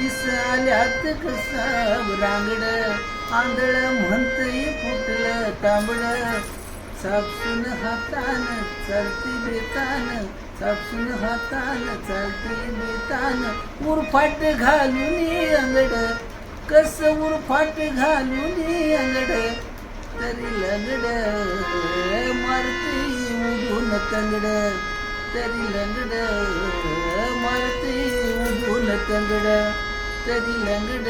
दिस आल्यात कसा रांगड आंधळ म्हणतय फुटलं तांबड सापसून हातान चालती बेतान सापसून हातान चालती बेतान. उरफाट घालून अंगड कस उरफाट घालून अंगड. तरी लंगड मारती उडून तंगड. तरी लंगड मारती उडून तंगड. तरी लंगड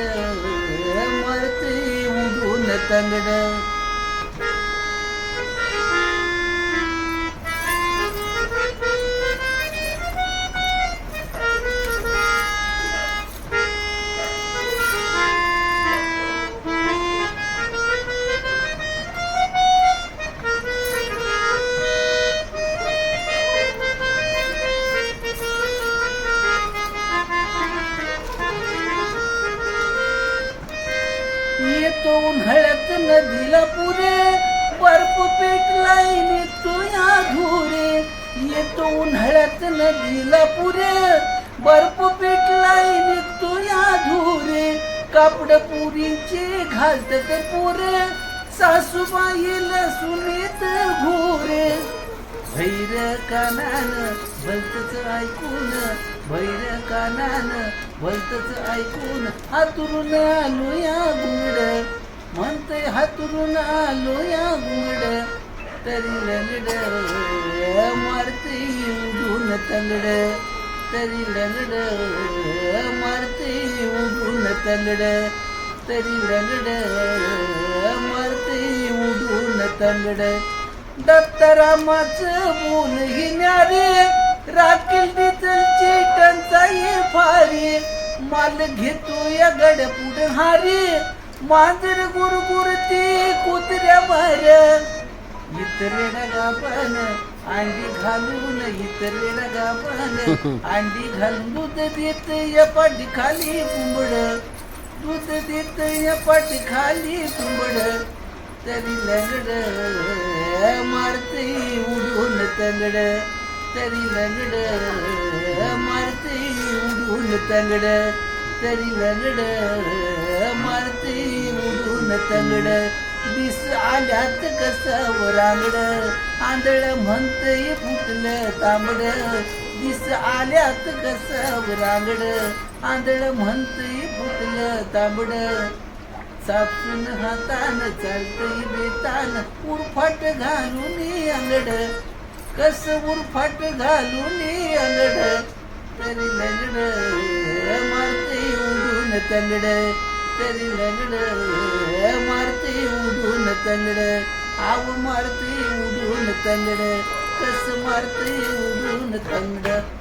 मारती उडून तंगड तो उन्हाळ्यात नदीला पुरे. बर्फ पेटलाय निघतो या धुरे येतो उन्हाळ्यात नदीला पुरे. बर्फ पेटलाय निघतो या धुरे कापड पुरीचे घालतात पुरे. सासूबाईला सुनेत घोरे. भैर कानान भलतच ऐकून भैर कानान भलतच ऐकून आतुरून आलो या गुड म्हणतय आलो या गुंगड तरी लंगड मारते उडून तंगड. तरी लंगड मारते उडून तंगड. तरी लंगड मारते उडून तंगड. दत्तरामाचं बोल घेणारे राखील डिझेलची टंचाई फारी माल घेतो या गड पुढे हारी. मांजर गुरगुरती इतर मार इतरे गापन अंडी घालून इतरे गापन अंडी घालून दूध देत या पाठी खाली कुंबड. दूध देत या पाठी खाली कुंबड. तरी लंगड मारते उडून तंगड. तरी लंगड मारते उडून तंगड. तरी लंगड मारते उडून तंगड. दिस आल्यात कस वरांगड आंधळ म्हणतय फुटलं तांबड. दिस आल्यात कस वरांगड आंधळ म्हणतय फुटलं तांबड. सापसून हातान चालतय बेतान उरफाट घालून अंगड. कस उरफाट घालून अंगड? तरी लंगड मारते उडून तंगड. तरी लगड मारते उडून तंगड आव मारते उडून तंगड कस मारते उडून तंगड